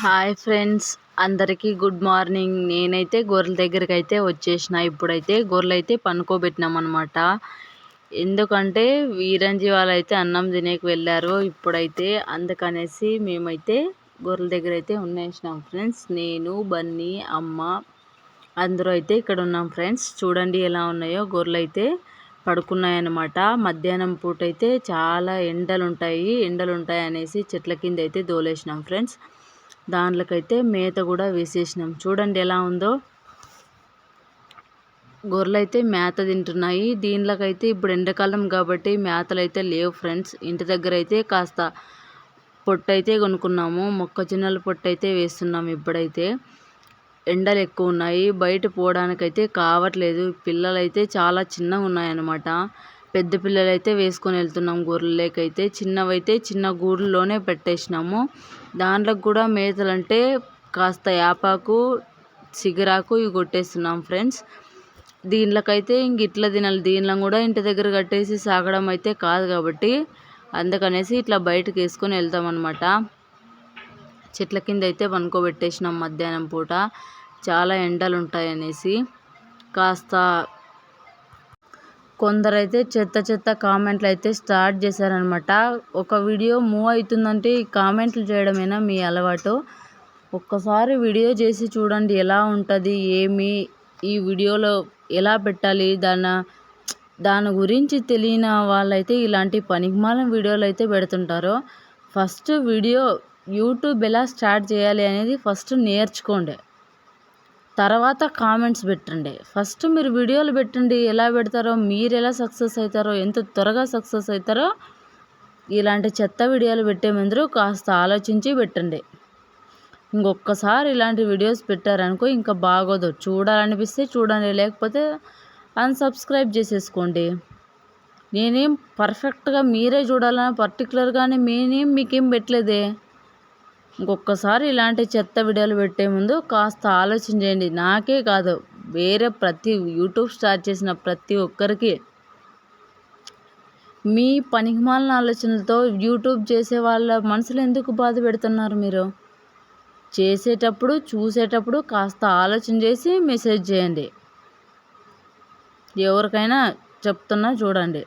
Hi friends అందరికీ good morning. నేనైతే గొర్రెల దగ్గరికి అయితే వచ్చేసిన. ఇప్పుడైతే గొర్రెలు అయితే పనుకోబెట్టినాం అనమాట ఎందుకంటే వీరంజీ వాళ్ళు అయితే అన్నం తినేకి వెళ్ళారు. ఇప్పుడైతే అందుకనేసి మేమైతే గొర్రెల దగ్గర అయితే ఉన్నేసినాం ఫ్రెండ్స్. నేను బన్నీ అమ్మ అందరూ అయితే ఇక్కడ ఉన్నాం ఫ్రెండ్స్. చూడండి ఎలా ఉన్నాయో. గొర్రెలు అయితే పడుకున్నాయన్నమాట. మధ్యాహ్నం పూట అయితే చాలా ఎండలు ఉంటాయి ఎండలు ఉంటాయి అనేసి చెట్ల కింద అయితే దోలేసినాం ఫ్రెండ్స్. దాంట్లోకైతే మేత కూడా వేసేసినాం. చూడండి ఎలా ఉందో. గొర్రెలు అయితే మేత తింటున్నాయి. దీనిలోకైతే ఇప్పుడు ఎండాకాలం కాబట్టి మేతలు అయితే లేవు ఫ్రెండ్స్. ఇంటి దగ్గర అయితే కాస్త పొట్టు అయితే కొనుక్కున్నాము. మొక్కజొన్నల పొట్టు అయితే వేస్తున్నాము ఇప్పుడైతే. ఎండలు ఎక్కువ ఉన్నాయి. బయట పోవడానికైతే కావట్లేదు. పిల్లలు అయితే చాలా చిన్నగా ఉన్నాయన్నమాట. పెద్ద పిల్లలైతే వేసుకొని వెళ్తున్నాం గొర్రెలకైతే. చిన్నవైతే చిన్న గూడులోనే పెట్టేసినాము. దాంట్లోకి కూడా మేతలంటే కాస్త యాపాకు చిగురాకు ఇవి కొట్టేస్తున్నాం ఫ్రెండ్స్. దీంట్లోకైతే ఇంక ఇట్లా తినాలి. దీనిలో కూడా ఇంటి దగ్గర కట్టేసి సాగడం అయితే కాదు కాబట్టి అందుకనేసి ఇట్లా బయటకు వేసుకొని వెళ్తాం అనమాట చెట్ల కింద అయితే పనుకోబెట్టేసినాం మధ్యాహ్నం పూట. చాలా ఎండలు ఉంటాయి అనేసి కాస్త కొందరైతే చెత్త చెత్త కామెంట్లు అయితే స్టార్ట్ చేశారనమాట ఒక వీడియో మూవ్ అవుతుందంటే ఈ కామెంట్లు చేయడమేనా మీ అలవాటు? ఒక్కసారి వీడియో చేసి చూడండి ఎలా ఉంటుంది ఏమి ఈ వీడియోలో ఎలా పెట్టాలి దాని దాని గురించి తెలియని వాళ్ళైతే ఇలాంటి పనికిమాలిన వీడియోలు అయితే పెడుతుంటారు. ఫస్ట్ వీడియో యూట్యూబ్ ఎలా స్టార్ట్ చేయాలి అనేది ఫస్ట్ నేర్చుకోండి. తర్వాత కామెంట్స్ పెట్టండి. ఫస్ట్ మీరు వీడియోలు పెట్టండి. ఎలా పెడతారో మీరు ఎలా సక్సెస్ అవుతారో ఎంత త్వరగా సక్సెస్ అవుతారో ఇలాంటి చెత్త వీడియోలు పెట్టే ముందు కాస్త ఆలోచించి పెట్టండి. ఇంకొకసారి ఇలాంటి వీడియోస్ పెట్టారనుకో ఇంకా బాగోదు. చూడాలనిపిస్తే చూడండి. లేకపోతే అన్సబ్స్క్రైబ్ చేసేసుకోండి. నేనేం పర్ఫెక్ట్గా మీరే చూడాలని పర్టికులర్గానే నేనేం మీకేం పెట్టలేదే? ఇంకొకసారి ఇలాంటి చెత్త వీడియోలు పెట్టే ముందు కాస్త ఆలోచన చేయండి. నాకే కాదు వేరే ప్రతి యూట్యూబ్ స్టార్ట్ చేసిన ప్రతి ఒక్కరికి. మీ పనికిమాలిన ఆలోచనలతో యూట్యూబ్ చేసే వాళ్ళ మనసులు ఎందుకు బాధ పెడుతున్నారు మీరు? చేసేటప్పుడు చూసేటప్పుడు కాస్త ఆలోచన చేసి మెసేజ్ చేయండి. ఎవరికైనా చెప్తున్నా చూడండి.